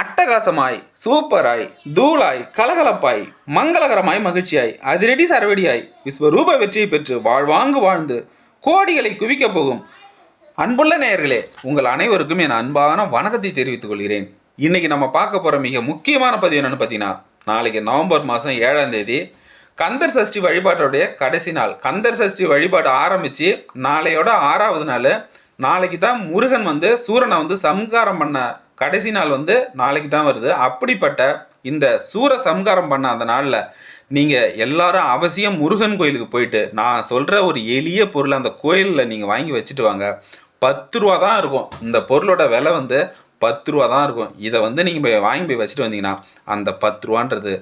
அட்டகாசமாய் சூப்பராய் தூளாய் கலகலப்பாய் மங்களகரமாய் மகிழ்ச்சியாய் அதிரடி சரவடியாய் விஸ்வரூப வெற்றியை பெற்று வாழ்வாங்கு வாழ்ந்து கோடிகளை குவிக்கப் போகும். அன்புள்ள நேயர்களே உங்கள் அனைவருக்கும் என் அன்பான வணக்கத்தை தெரிவித்துக் கொள்கிறேன். இன்னைக்கு நம்ம பார்க்க போகிற மிக முக்கியமான பதிவு என்னென்னு பார்த்தீங்கன்னா நாளைக்கு நவம்பர் மாதம் ஏழாம் தேதி கந்தர் சஷ்டி வழிபாட்டோடைய கடைசி நாள். கந்தர் சஷ்டி வழிபாடு ஆரம்பித்து நாளையோட ஆறாவது நாள் நாளைக்கு தான் முருகன் வந்து சூரனை வந்து சம்காரம் பண்ண கடைசி நாள் வந்து நாளைக்கு தான் வருது. அப்படிப்பட்ட இந்த சூர சம்காரம் பண்ண அந்த நாளில் நீங்கள் எல்லாரும் அவசியம் முருகன் கோயிலுக்கு போயிட்டு நான் சொல்கிற ஒரு எளிய பொருள் அந்த கோயிலில் நீங்கள் வாங்கி வச்சுட்டு வாங்க. பத்து ரூபா தான் இருக்கும். இந்த பொருளோட விலை வந்து பத்து ரூபா தான் இருக்கும். இதை வந்து நீங்கள் போய் வாங்கி போய் வச்சுட்டு வந்தீங்கன்னா அந்த பத்து ரூபான்றது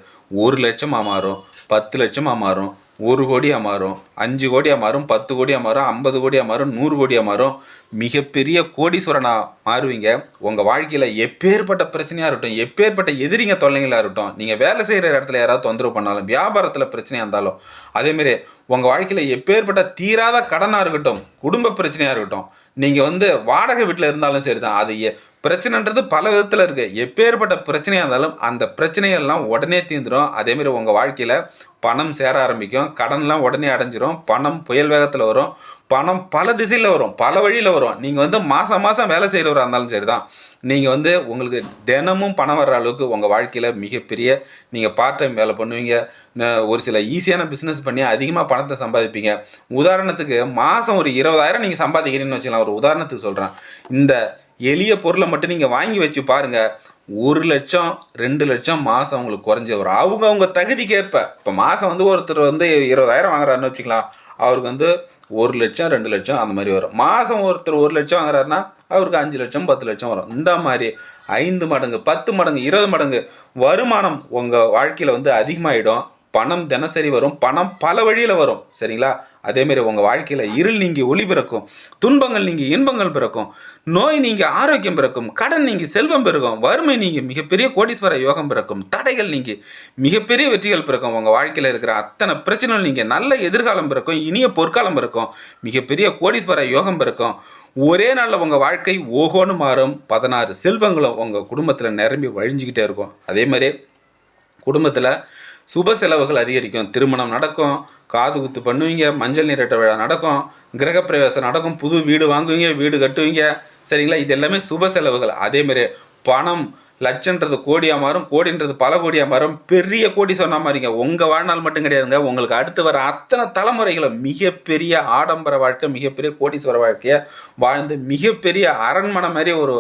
ஒரு லட்சமாக மாறும் பத்து லட்சமாக மாறும். ஒரு கோடியாக மாறும் அஞ்சு கோடியாக மாறும் பத்து கோடியாக மாறும் ஐம்பது கோடியாக மாறும் நூறு கோடியாக மாறும் மிகப்பெரிய கோடீஸ்வரனாக மாறுவீங்க. உங்கள் வாழ்க்கையில் எப்பேற்பட்ட பிரச்சனையாக இருக்கட்டும் எப்பேற்பட்ட எதிரிங்க தொல்லைங்களாக இருக்கட்டும் நீங்கள் வேலை செய்கிற இடத்துல யாராவது தொந்தரவு பண்ணாலும் வியாபாரத்தில் பிரச்சனையாக இருந்தாலும் அதேமாரி உங்கள் வாழ்க்கையில் எப்பேற்பட்ட தீராத கடனாக இருக்கட்டும் குடும்ப பிரச்சனையாக இருக்கட்டும் நீங்கள் வந்து வாடகை வீட்டில் இருந்தாலும் சரி தான் அது பிரச்சனைன்றது பல விதத்தில் இருக்குது எப்பேற்பட்ட பிரச்சனையாக இருந்தாலும் அந்த பிரச்சனைகள்லாம் உடனே தீர்ந்துடும் அதேமாரி உங்கள் வாழ்க்கையில் பணம் சேர ஆரம்பிக்கும். கடன்லாம் உடனே அடைஞ்சிரும். பணம் புயல் வேகத்தில் வரும். பணம் பல திசையில் வரும். பல வழியில் வரும். நீங்கள் வந்து மாதம் மாதம் வேலை செய்கிறவராக இருந்தாலும் சரி தான் நீங்கள் வந்து உங்களுக்கு தினமும் பணம் வர்ற அளவுக்கு உங்கள் வாழ்க்கையில் மிகப்பெரிய நீங்கள் பார்ட் டைம் வேலை பண்ணுவீங்க. ஒரு சில ஈஸியான பிஸ்னஸ் பண்ணி அதிகமாக பணத்தை சம்பாதிப்பீங்க. உதாரணத்துக்கு மாதம் ஒரு இருபதாயிரம் நீங்கள் சம்பாதிக்கிறீங்கன்னு வச்சுக்கலாம் ஒரு உதாரணத்துக்கு சொல்கிறேன் இந்த எளிய பொருளை மட்டும் நீங்கள் வாங்கி வச்சு பாருங்கள் ஒரு லட்சம் ரெண்டு லட்சம் மாதம் உங்களுக்கு குறைஞ்சி வரும் அவங்க அவங்க தகுதிக்கு ஏற்ப இப்போ மாதம் வந்து ஒருத்தர் வந்து இருபதாயிரம் வாங்குறாருன்னு வச்சுக்கலாம். அவருக்கு வந்து ஒரு லட்சம் ரெண்டு லட்சம் அந்த மாதிரி வரும். மாதம் ஒருத்தர் ஒரு லட்சம் வாங்குறாருன்னா அவருக்கு அஞ்சு லட்சம் பத்து லட்சம் வரும். இந்த மாதிரி ஐந்து மடங்கு பத்து மடங்கு இருபது மடங்கு வருமானம் உங்கள் வாழ்க்கையில் வந்து அதிகமாகிடும் பணம் தினசரி வரும். பணம் பல வழியில் வரும். சரிங்களா? அதேமாரி உங்கள் வாழ்க்கையில் இருள் நீங்கி ஒளி பிறக்கும் துன்பங்கள் நீங்கி இன்பங்கள் பிறக்கும் நோய் நீங்கி ஆரோக்கியம் பிறக்கும் கடன் நீங்கி செல்வம் பிறக்கும் வறுமை நீங்கி மிகப்பெரிய கோடீஸ்வர யோகம் பிறக்கும் தடைகள் நீங்கி மிகப்பெரிய வெற்றிகள் பிறக்கும். உங்கள் வாழ்க்கையில் இருக்கிற அத்தனை பிரச்சனைகள் நீங்கள் நல்ல எதிர்காலம் பிறக்கும் இனிய பொற்காலம் பிறக்கும் மிகப்பெரிய கோடீஸ்வர யோகம் பிறக்கும். ஒரே நாளில் உங்கள் வாழ்க்கை ஓகோன்னு மாறும். பதினாறு செல்வங்களும் உங்கள் குடும்பத்தில் நிரம்பி வழிஞ்சிக்கிட்டே இருக்கும். அதே மாதிரி குடும்பத்தில் சுப செலவுகள் அதிகரிக்கும். திருமணம் நடக்கும். காது குத்து பண்ணுவீங்க. மஞ்சள் நீரட்ட விழா நடக்கும். கிரகப்பிரவேசம் நடக்கும். புது வீடு வாங்குவீங்க. வீடு கட்டுவீங்க. சரிங்களா? இது எல்லாமே சுப செலவுகள். அதேமாரி பணம் லட்சன்றது கோடியாக மாறும் கோடின்றது பல கோடியாக மாறும். பெரிய கோடி சொன்ன மாதிரிங்க. உங்கள் வாழ்நாள் மட்டும் கிடையாதுங்க. உங்களுக்கு அடுத்து வர அத்தனை தலைமுறைகளும் மிகப்பெரிய ஆடம்பர வாழ்க்கை மிகப்பெரிய கோடீஸ்வர வாழ்க்கையை வாழ்ந்து மிகப்பெரிய அரண்மனை மாதிரி ஒரு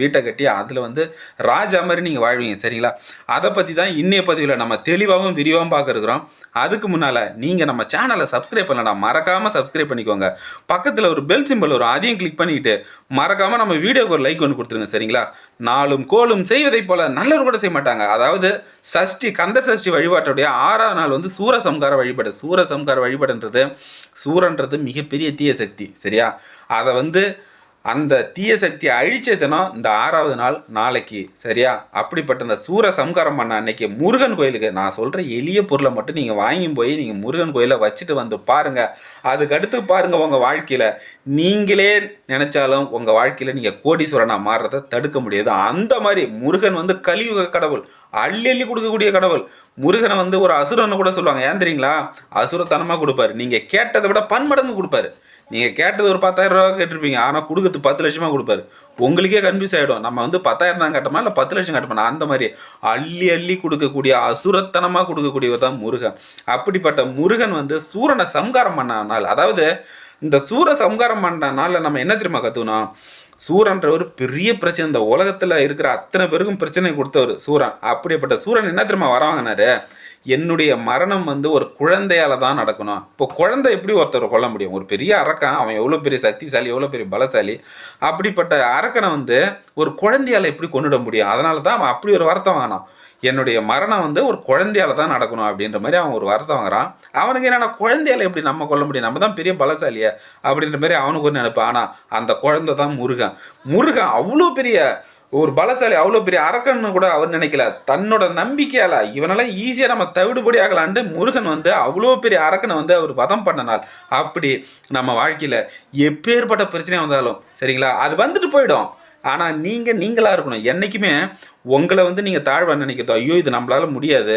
வீட்டை கட்டி அதில் வந்து ராஜா மாதிரி நீங்கள் வாழ்வீங்க. சரிங்களா? அதை பற்றி தான் இன்னைய பதிவில் நம்ம தெளிவாகவும் விரிவாகவும் பார்க்குறோம் அதுக்கு முன்னால் நீங்கள் நம்ம சேனலை சப்ஸ்கிரைப் பண்ணலாம் மறக்காமல் சப்ஸ்கிரைப் பண்ணிக்கோங்க. பக்கத்தில் ஒரு பெல் சிம்பிள் வரும். அதையும் கிளிக் பண்ணிக்கிட்டு மறக்காமல் நம்ம வீடியோக்கு ஒரு லைக் ஒன்று கொடுத்துருங்க. சரிங்களா? நாளும் கோலும் செய் செய்வதை போல நல்லவர் கூட செய்ய மாட்டாங்க. அதாவது சஷ்டி கந்த சஷ்டி வழிபாட்டுடைய ஆறாவது நாள் வந்து சூரசம்கார வழிபாடு. சூரசம்கார வழிபாடுன்றது சூரன்றது மிகப்பெரிய தீய சக்தி சரியா? அதை வந்து அந்த தீய சக்தியை அழிச்ச தினம் இந்த ஆறாவது நாள் நாளைக்கு சரியா? அப்படிப்பட்ட இந்த சூர சம்காரம் பண்ண அன்னைக்கு முருகன் கோயிலுக்கு நான் சொல்கிற எளிய பொருளை மட்டும் நீங்கள் வாங்கி போய் நீங்கள் முருகன் கோயிலை வச்சுட்டு வந்து பாருங்கள் அதுக்கடுத்து பாருங்கள் உங்கள் வாழ்க்கையில். நீங்களே நினச்சாலும் உங்கள் வாழ்க்கையில் நீங்கள் கோடீஸ்வரனாக மாறுறதை தடுக்க முடியாது. அந்த மாதிரி முருகன் வந்து கலியுக கடவுள் அள்ளி அள்ளி கொடுக்கக்கூடிய கடவுள். முருகனை வந்து ஒரு அசுரன்னு கூட சொல்லுவாங்க. ஏன் தெரியுங்களா? அசுரத்தனமாக கொடுப்பாரு. நீங்கள் கேட்டதை விட பன்மடங்கு கொடுப்பாரு. நீங்கள் கேட்டது ஒரு பத்தாயிரம் ரூபா கேட்டிருப்பீங்க. ஆனால் கொடுக்கறது பத்து லட்சமாக கொடுப்பாரு. உங்களுக்கே கன்ஃபியூஸ் ஆகிடும் நம்ம வந்து பத்தாயிரம் தான் கட்டமா இல்லை பத்து லட்சம் கட்டமா அந்த மாதிரி. அள்ளி அள்ளி கொடுக்கக்கூடிய அசுரத்தனமாக கொடுக்கக்கூடியவர் தான் முருகன். அப்படிப்பட்ட முருகன் வந்து சூரனை சம்காரம் பண்ண நாள் அதாவது இந்த சூர சம்காரம் பண்ண நாளில் நம்ம என்ன தெரியுமா கற்றுக்கணும் சூரன்றவர் பெரிய பிரச்சனை. இந்த உலகத்தில் இருக்கிற அத்தனை பேருக்கும் பிரச்சனை கொடுத்தவர் சூரன். அப்படிப்பட்ட சூரன் என்ன தெரியுமா வரவாங்கினாரு? என்னுடைய மரணம் வந்து ஒரு குழந்தையால தான் நடக்கணும். இப்போ குழந்தை எப்படி ஒருத்தர் கொல்ல முடியும்? ஒரு பெரிய அரக்கன் அவன் எவ்வளோ பெரிய சக்திசாலி எவ்வளோ பெரிய பலசாலி. அப்படிப்பட்ட அரக்கனை வந்து ஒரு குழந்தையால் எப்படி கொண்டுட முடியும்? அதனால தான் அவன் அப்படி ஒரு வார்த்தை வாங்கினான். என்னுடைய மரணம் வந்து ஒரு குழந்தையால தான் நடக்கணும் அப்படின்ற மாதிரி அவன் ஒரு வரத்தை வாங்குறான். அவனுக்கு என்னென்னா குழந்தையால எப்படி நம்ம கொல்ல முடியும்? நம்ம தான் பெரிய பலசாலியா அப்படின்ற மாதிரி அவனுக்கு ஒரு நினைப்பான் ஆனால் அந்த குழந்தை தான் முருகன். முருகன் அவ்வளோ பெரிய ஒரு பலசாலி அவ்வளோ பெரிய அரக்கன்னு கூட அவர் நினைக்கல. தன்னோட நம்பிக்கையால் இவனெல்லாம் ஈஸியாக நம்ம தவிடுபடி ஆகலான்ட்டு முருகன் வந்து அவ்வளோ பெரிய அரக்கனை வந்து அவர் வதம் பண்ணனால் அப்படி நம்ம வாழ்க்கையில் எப்பேற்பட்ட பிரச்சனையாக வந்தாலும் சரிங்களா? அது வந்துட்டு போயிடும். ஆனால் நீங்கள் நீங்களாக இருக்கணும். என்றைக்குமே உங்களை வந்து நீங்கள் தாழ்வாக நினைக்கிறதோ ஐயோ இது நம்மளால முடியாது.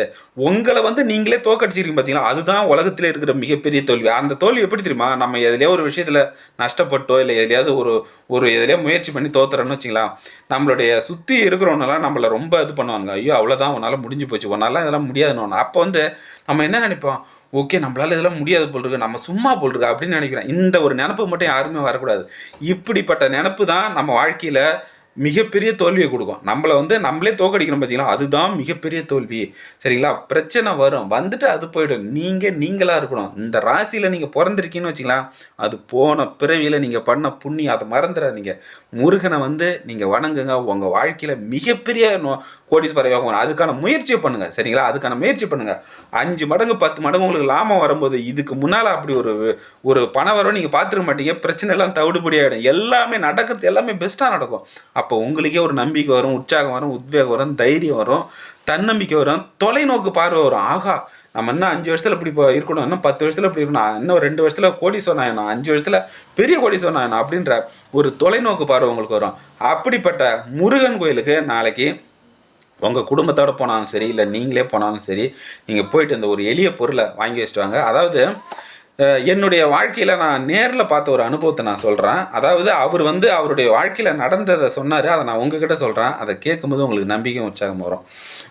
உங்களை வந்து நீங்களே தோக்கடிச்சிருக்கீங்க பார்த்தீங்களா அதுதான் உலகத்தில் இருக்கிற மிகப்பெரிய தோல்வி. அந்த தோல்வி எப்படி தெரியுமா? நம்ம எதுலையோ ஒரு விஷயத்தில் நஷ்டப்பட்டோ இல்லை எதுலையாவது ஒரு ஒரு எதுலையோ முயற்சி பண்ணி தோத்துறோன்னு வச்சிங்களா நம்மளுடைய சுற்றி இருக்கிறவனெல்லாம் நம்மளை ரொம்ப இது பண்ணுவாங்க. ஐயோ அவ்வளோதான் உன்னால் முடிஞ்சு போச்சு. உன்னால் இதெல்லாம் முடியாதுன்னு. அப்போ வந்து நம்ம என்ன நினைப்போம்? ஓகே நம்மளால் இதெல்லாம் முடியாது போல் இருக்கு நம்ம சும்மா போல் இருக்கு அப்படின்னு நினைக்கிறேன். இந்த ஒரு நினப்பு மட்டும் யாருமே வரக்கூடாது. இப்படிப்பட்ட நினப்பு தான் நம்ம வாழ்க்கையில் மிகப்பெரிய தோல்வியை கொடுக்கும். நம்மளை வந்து நம்மளே தோக்கடிக்கணும் பார்த்தீங்களா அதுதான் மிகப்பெரிய தோல்வி. சரிங்களா? பிரச்சனை வரும். வந்துட்டு அது போயிடும். நீங்கள் நீங்களாக இருக்கணும். இந்த ராசியில் நீங்கள் பிறந்திருக்கீங்கன்னு வச்சிங்களா அது போன பிறவியில் நீங்கள் பண்ண புண்ணியம் அதை மறந்துடாதீங்க. முருகனை வந்து நீங்கள் வணங்குங்க. உங்கள் வாழ்க்கையில் மிகப்பெரிய நோ- கோடீஸ்வர யோகம் அதுக்கான முயற்சியை பண்ணுங்கள் சரிங்களா? அதுக்கான முயற்சி பண்ணுங்கள் அஞ்சு மடங்கு பத்து மடங்கு உங்களுக்கு லாபம் வரும்போது இதுக்கு முன்னால் அப்படி ஒரு ஒரு பணம் வரும் நீங்கள் பார்த்துருக்க மாட்டீங்க. பிரச்சனை எல்லாம் தவிடுபடி ஆகிடும் எல்லாமே நடக்கிறது எல்லாமே பெஸ்ட்டாக நடக்கும். அப்போ உங்களுக்கே ஒரு நம்பிக்கை வரும் உற்சாகம் வரும் உத்வேகம் வரும் தைரியம் வரும் தன்னம்பிக்கை வரும். தொலைநோக்கு பார்வை வரும். ஆகா நம்ம இன்னும் அஞ்சு வருஷத்தில் இப்படி இப்போ இருக்கணும். இன்னும் பத்து வருஷத்தில் இப்படி இருக்கணும். இன்னும் ரெண்டு வருஷத்தில் கோடி சொன்னாயணும் அஞ்சு வருஷத்தில் பெரிய கோடி சொன்னாயணும் அப்படின்ற ஒரு தொலைநோக்கு பார்வை உங்களுக்கு வரும். அப்படிப்பட்ட முருகன் கோயிலுக்கு நாளைக்கு உங்கள் குடும்பத்தோடு போனாலும் சரி இல்லை நீங்களே போனாலும் சரி நீங்கள் போயிட்டு இந்த ஒரு எளிய பொருளை வாங்கி வச்சுட்டு வாங்க. அதாவது என்னுடைய வாழ்க்கையில் நான் நேரில் பார்த்த ஒரு அனுபவத்தை நான் சொல்கிறேன் அதாவது அவர் வந்து அவருடைய வாழ்க்கையில் நடந்ததை சொன்னார். அதை நான் உங்ககிட்ட சொல்கிறேன் அதை கேட்கும்போது உங்களுக்கு நம்பிக்கை உற்சாகம் வரும்.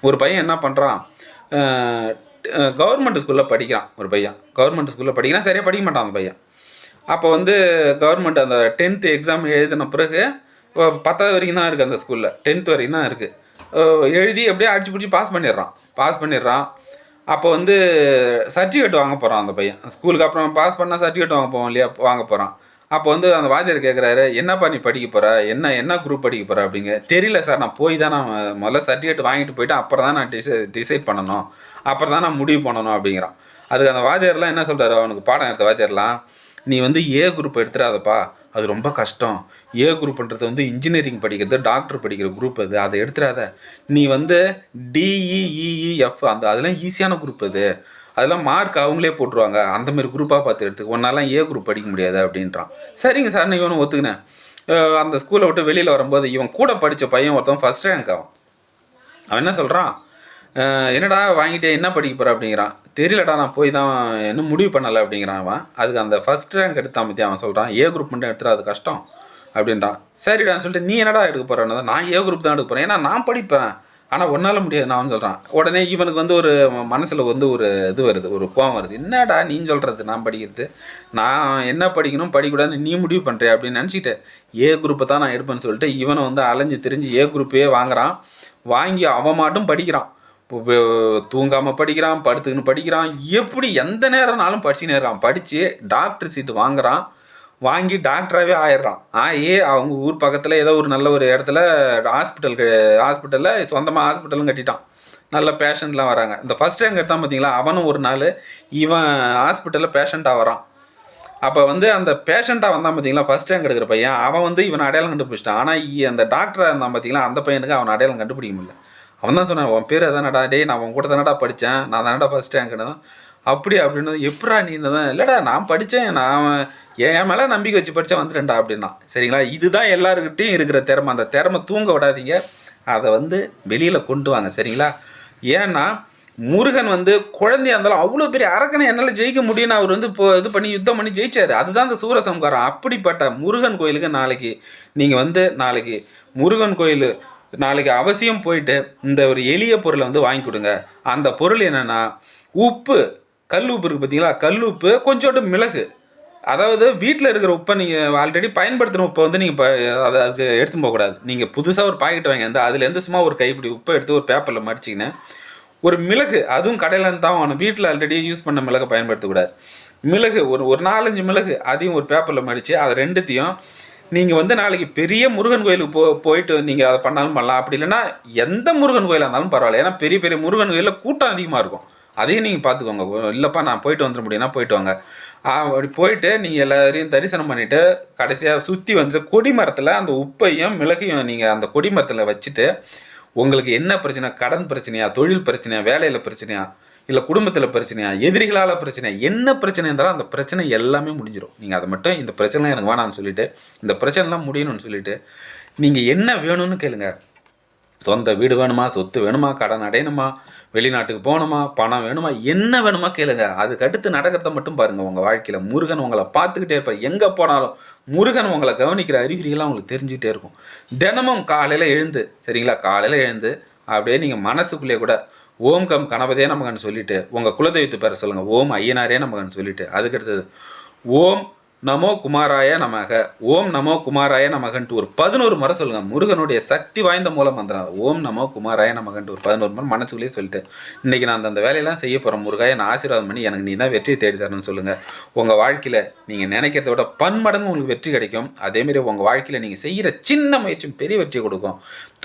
ஒரு பையன் என்ன பண்ணுறான் கவர்மெண்ட் ஸ்கூலில் படிக்கிறான் ஒரு பையன். கவர்மெண்ட் ஸ்கூலில் படிக்கிறான். சரியாக படிக்க மாட்டான் அந்த பையன். அப்போ வந்து கவர்மெண்ட் அந்த டென்த்து எக்ஸாம் எழுதின பிறகு இப்போ பத்தாவது வரைக்கும் தான் இருக்குது அந்த ஸ்கூலில் டென்த் வரைக்கும் தான் இருக்குது எழுதி அப்படியே அடிச்சு பிடிச்சி பாஸ் பண்ணிடுறான். பாஸ் பண்ணிடுறான். அப்போ வந்து சர்டிஃபிகேட் வாங்க போகிறான் அந்த பையன். ஸ்கூலுக்கு அப்புறம் பாஸ் பண்ணால் சர்டிஃபிகேட் வாங்க போவோம் இல்லையா? வாங்க போகிறான் அப்போ வந்து அந்த வாத்தியார் கேட்குறாரு என்னப்பா நீ படிக்க போகிற என்ன என்ன குரூப் படிக்க போகிற அப்படிங்க. தெரியல சார் நான் போய் தான் நான் முதல்ல சர்டிஃபிகேட் வாங்கிட்டு போயிட்டு அப்புறம் தான் நான் டிசை டிசைட் பண்ணணும். அப்புறம் தான் நான் முடிவு பண்ணணும் அப்படிங்கிறான். அதுக்கு அந்த வாத்தியார்லாம் என்ன சொல்கிறாரு அவனுக்கு பாடம் எடுத்த வாத்தியார்லாம் நீ வந்து ஏ குரூப் எடுத்துடாதப்பா. அது ரொம்ப கஷ்டம். ஏ குரூப்ன்றது வந்து இன்ஜினியரிங் படிக்கிறது டாக்டர் படிக்கிற குரூப் அது. அதை எடுத்துடாத. நீ வந்து டிஇஇஇஎஃப் e, e, e, அந்த அதெல்லாம் ஈஸியான குரூப் அது. அதெல்லாம் மார்க் அவங்களே போட்டுருவாங்க. அந்த மாதிரி குரூப்பாக பார்த்து எடுத்துக்கு. ஒன்னாலாம் ஏ குரூப் படிக்க முடியாது அப்படின்றான். சரிங்க சார் நான் இவனை ஒத்துக்கினேன் அந்த ஸ்கூலை விட்டு வெளியில் வரும்போது இவன் கூட படித்த பையன் ஒருத்தன் ஃபஸ்ட் ரேங்க் அவன். அவன் என்ன சொல்கிறான் என்னடா வாங்கிட்டே என்ன படிக்க போகிற அப்படிங்கிறான். தெரியலடா நான் போய் தான் இன்னும் முடிவு பண்ணலை அப்படிங்கிறான் அவன். அதுக்கு அந்த ஃபஸ்ட் ரேங்க் எடுத்தான் பற்றி அவன் சொல்கிறான் ஏ குரூப் மட்டும் எடுத்துகிற அது கஷ்டம் அப்படின்றான். சரிடான்னு சொல்லிட்டு நீ என்னடா எடுக்க போகிறேன்னு நான் ஏ குரூப் தான் எடுக்க போகிறேன் ஏன்னா நான் படிப்பேன். ஆனால் ஒன்றால் முடியாது நான் சொல்கிறான் உடனே இவனுக்கு வந்து ஒரு மனசில் வந்து ஒரு இது வருது ஒரு கோவம் வருது. என்னடா நீ சொல்கிறது நான் படிக்கிறது. நான் என்ன படிக்கணும்? படிக்கக்கூடாதுன்னு நீ முடிவு பண்ணுறியா அப்படின்னு நினச்சிக்கிட்டேன். ஏ குரூப்பை தான் நான் எடுப்பேன்னு சொல்லிட்டு இவனை வந்து அலைஞ்சு திரிஞ்சு ஏ குரூப்பே வாங்குறான். வாங்கி அவன் மாட்டும் படிக்கிறான். தூங்காமல் படிக்கிறான் படுத்துக்கின்னு படிக்கிறான். எப்படி எந்த நேரம்னாலும் படிச்சுன்னு இருக்கான். படித்து டாக்டர் சீட்டு வாங்குறான். வாங்கி டாக்டராகவே ஆயிடுறான். ஆகி அவங்க ஊர் பக்கத்தில் ஏதோ ஒரு நல்ல ஒரு இடத்துல ஹாஸ்பிட்டலுக்கு ஹாஸ்பிட்டலில் சொந்தமாக ஹாஸ்பிட்டலும் கட்டிட்டான். நல்ல பேஷண்ட்லாம் வராங்க. இந்த ஃபஸ்ட் ரேங்க் எடுத்தான் பார்த்தீங்களா அவனும் ஒரு நாள் இவன் ஹாஸ்பிட்டலில் பேஷண்ட்டாக வரான். அப்போ வந்து அந்த பேஷண்ட்டாக வந்தான் பார்த்தீங்களா ஃபஸ்ட் ரேங்க் எடுக்கிற பையன். அவன் வந்து இவனை அடையாளம் கண்டுபிடிச்சிட்டான். ஆனால் அந்த டாக்டராக இருந்தான் பார்த்தீங்களா அந்த பையனுக்கு அவன் அடையாளம் கண்டுபிடிக்க முடியல. அவன் தான் சொன்னான் உன் பேர் அதானடா டேய் நான் உன் கூட தானடா படித்தேன் நான் தானடா ஃபஸ்ட் ரேங்க்னு அப்படி அப்படின்னு எப்படா நீ தான் இல்லைடா நான் படித்தேன் நான் என் மேலே நம்பிக்கை வச்சு படித்தேன் வந்துட்டேன்டா அப்படின்னா. சரிங்களா? இதுதான் எல்லாருக்கிட்டையும் இருக்கிற திறமை. அந்த திறமை தூங்க விடாதீங்க. அதை வந்து வெளியில் கொண்டு வாங்க. சரிங்களா? ஏன்னா முருகன் வந்து குழந்தையா இருந்தாலும் அவ்வளோ பெரிய அரக்கனை என்னால் ஜெயிக்க முடியும்னு அவர் வந்து இப்போ இது பண்ணி யுத்தம் பண்ணி ஜெயிச்சாரு. அதுதான் அந்த சூரசம்காரம் அப்படிப்பட்ட முருகன் கோயிலுக்கு நாளைக்கு நீங்கள் வந்து நாளைக்கு முருகன் கோயில் நாளைக்கு அவசியம் போயிட்டு இந்த ஒரு எளிய பொருளை வந்து வாங்கி கொடுங்க. அந்த பொருள் என்னென்னா உப்பு. கல் உப்பு இருக்குது பார்த்தீங்களா கல் உப்பு கொஞ்சோண்டு மிளகு. அதாவது வீட்டில் இருக்கிற உப்பை நீங்கள் ஆல்ரெடி பயன்படுத்தின உப்பை வந்து நீங்கள் அதை அதுக்கு எடுத்து போகக்கூடாது நீங்கள் புதுசாக ஒரு பாக்கெட் வாங்கி வந்து அதுலேருந்து சும்மா ஒரு கைப்பிடி உப்பை எடுத்து ஒரு பேப்பரில் மடிச்சிக்கினேன் ஒரு மிளகு அதுவும் கடையில் தான் வாங்கணும். வீட்டில் ஆல்ரெடி யூஸ் பண்ண மிளகை பயன்படுத்தக்கூடாது. மிளகு ஒரு ஒரு நாலஞ்சு மிளகு அதையும் ஒரு பேப்பரில் மடித்து அதை ரெண்டுத்தையும் நீங்கள் வந்து நாளைக்கு பெரிய முருகன் கோயிலுக்கு போ போயிட்டு நீங்கள் அதை பண்ணாலும் பண்ணலாம். அப்படி இல்லைன்னா எந்த முருகன் கோயிலாக இருந்தாலும் பரவாயில்ல. ஏன்னா பெரிய பெரிய முருகன் கோயிலில் கூட்டம் அதிகமாக இருக்கும். அதையும் நீங்கள் பார்த்துக்கோங்க இல்லைப்பா நான் போயிட்டு வந்துட முடியும்னா போயிட்டு வாங்க. அப்படி போயிட்டு நீங்கள் எல்லாரையும் தரிசனம் பண்ணிவிட்டு கடைசியாக சுற்றி வந்துட்டு கொடி மரத்தில் அந்த உப்பையும் மிளகையும் நீங்கள் அந்த கொடி மரத்தில் வச்சுட்டு உங்களுக்கு என்ன பிரச்சனை? கடன் பிரச்சனையா? தொழில் பிரச்சனையா? வேலையில் பிரச்சனையா? இல்லை குடும்பத்தில் பிரச்சனையா எதிரிகளால் பிரச்சனை என்ன பிரச்சனை இருந்தாலும் அந்த பிரச்சனை எல்லாமே முடிஞ்சிடும் நீங்கள் அதை மட்டும் இந்த பிரச்சனை எனக்கு வேணாம்னு சொல்லிட்டு இந்த பிரச்சனைலாம் முடியணும்னு சொல்லிட்டு நீங்கள் என்ன வேணும்னு கேளுங்க. சொந்த வீடு வேணுமா சொத்து வேணுமா கடன் அடையணுமா வெளிநாட்டுக்கு போகணுமா பணம் வேணுமா என்ன வேணுமா கேளுங்க. அதுக்கு அடுத்து நடக்கிறத மட்டும் பாருங்க. உங்க வாழ்க்கையில முருகன் உங்களை பார்த்துக்கிட்டே இருப்பார். எங்க போனாலும் முருகன் உங்களை கவனிக்கிற அறிகுறிகள்லாம் உங்களுக்கு தெரிஞ்சுக்கிட்டே இருக்கும். தினமும் காலையில எழுந்து சரிங்களா? காலையில எழுந்து அப்படியே நீங்க மனசுக்குள்ளேயே கூட ஓம் கம் கணபதே நமகன்னு சொல்லிட்டு உங்கள் குலதெய்வத்து பேரை சொல்லுங்கள் ஓம் ஐயனாரே நமகன்னு சொல்லிட்டு அதுக்கடுத்தது ஓம் நமோ குமாராய நமக. ஓம் நமோ குமாராய நமகன்ட்டு ஒரு பதினோரு முறை சொல்லுங்க. முருகனுடைய சக்தி வாய்ந்த மூலம் மந்திரம் ஓம் நமோ குமாராய நமகன்ட்டு ஒரு பதினோரு முறை மனசுக்குள்ளேயே சொல்லிட்டு இன்னைக்கு நான் அந்த வேலையெல்லாம் செய்ய போகிறேன் முருகாய நான் ஆசீர்வாதம் பண்ணி எனக்கு நீ தான் வெற்றியை தேடி தரணும்னு சொல்லுங்க. உங்கள் வாழ்க்கையில் நீங்கள் நினைக்கிறத விட பன்மடங்கு உங்களுக்கு வெற்றி கிடைக்கும். அதேமாரி உங்கள் வாழ்க்கையில் நீங்கள் செய்கிற சின்ன முயற்சி பெரிய வெற்றி கொடுக்கும்.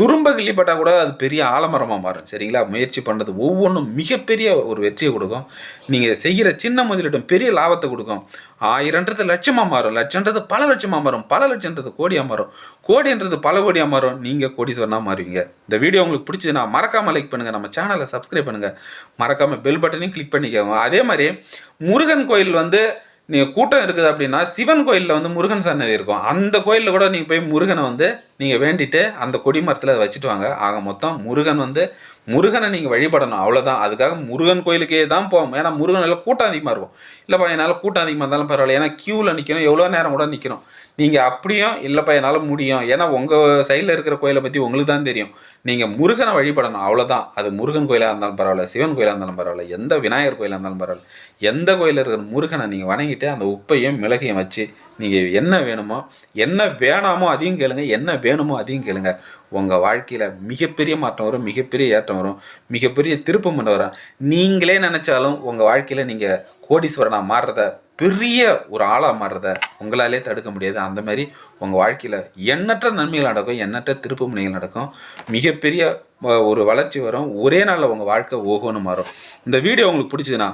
துரும்ப கிள்ளிப்பட்டால் கூட அது பெரிய ஆலமரமாக மாறும். சரிங்களா? முயற்சி பண்ணுறது ஒவ்வொன்றும் மிகப்பெரிய ஒரு வெற்றியை கொடுக்கும். நீங்கள் செய்கிற சின்ன முதலீட்டும் பெரிய லாபத்தை கொடுக்கும். ஆயிரன்றது லட்சமாக மாறும். லட்சன்றது பல லட்சமாக மாறும். பல லட்சன்றது கோடியாக மாறும். கோடின்றது பல கோடியாக மாறும். நீங்கள் கோடீஸ்வரனாக மாறுவீங்க. இந்த வீடியோ உங்களுக்கு பிடிச்சதுன்னா மறக்காமல் லைக் பண்ணுங்கள் நம்ம சேனலை சப்ஸ்கிரைப் பண்ணுங்கள் மறக்காமல் பெல் பட்டனையும் கிளிக் பண்ணிக்கோங்க. அதே மாதிரி முருகன் கோயில் வந்து நீங்கள் கூட்டம் இருக்குது அப்படின்னா சிவன் கோயிலில் வந்து முருகன் சன்னதி இருக்கும். அந்த கோயிலில் கூட நீங்கள் போய் முருகனை வந்து நீங்கள் வேண்டிட்டு அந்த கொடி மரத்தில் அதை வச்சுட்டு வாங்க. ஆக மொத்தம் முருகன் வந்து முருகனை நீங்கள் வழிபடணும். அவ்வளோதான் அதுக்காக முருகன் கோயிலுக்கே தான் போவோம். ஏன்னா முருகன் எல்லாம் கூட்டம் அதிகமாக இருக்கும். இல்லைப்பா என்னால் கூட்டம் அதிகமாக இருந்தாலும் பரவாயில்ல. ஏன்னா க்யூவில் நிற்கணும் எவ்வளோ நேரம் கூட நிற்கிறோம் நீங்கள் அப்படியும் இல்லைப்பா என்னால் முடியும். ஏன்னா உங்கள் சைடில் இருக்கிற கோயிலை பற்றி உங்களுக்கு தான் தெரியும். நீங்கள் முருகனை வழிபடணும். அவ்வளோதான் அது முருகன் கோயிலாக இருந்தாலும் பரவாயில்ல சிவன் கோயிலாக இருந்தாலும் பரவாயில்ல எந்த விநாயகர் கோயிலாக இருந்தாலும் பரவாயில்ல எந்த கோயிலில் இருக்கிற முருகனை நீங்கள் வணங்கிட்டு அந்த உப்பையும் மிளகையும் வச்சு நீங்கள் என்ன வேணுமோ என்ன வேணாமோ அதையும் கேளுங்க என்ன வேணுமோ அதையும் கேளுங்க. உங்கள் வாழ்க்கையில் மிகப்பெரிய மாற்றம் வரும் மிகப்பெரிய ஏற்றம் வரும் மிகப்பெரிய திருப்பம் பண்ண வரும். நீங்களே நினச்சாலும் உங்கள் வாழ்க்கையில் நீங்கள் கோடீஸ்வரனாக மாறுறத பெரிய ஒரு ஆளாக மாறுறத உங்களாலே தடுக்க முடியாது. அந்த மாதிரி உங்கள் வாழ்க்கையில் எண்ணற்ற நன்மைகள் நடக்கும் எண்ணற்ற திருப்பு முனைகள் நடக்கும். மிகப்பெரிய ஒரு வளர்ச்சி வரும். ஒரே நாளில் உங்கள் வாழ்க்கை ஓகோன்னு மாறும். இந்த வீடியோ உங்களுக்கு பிடிச்சதுன்னா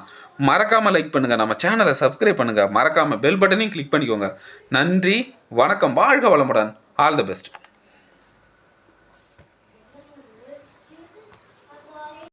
மறக்காமல் லைக் பண்ணுங்கள் நம்ம சேனலை சப்ஸ்கிரைப் பண்ணுங்கள் மறக்காமல் பெல் பட்டனையும் கிளிக் பண்ணிக்கோங்க. நன்றி வணக்கம். வாழ்க வளமுடன். All the best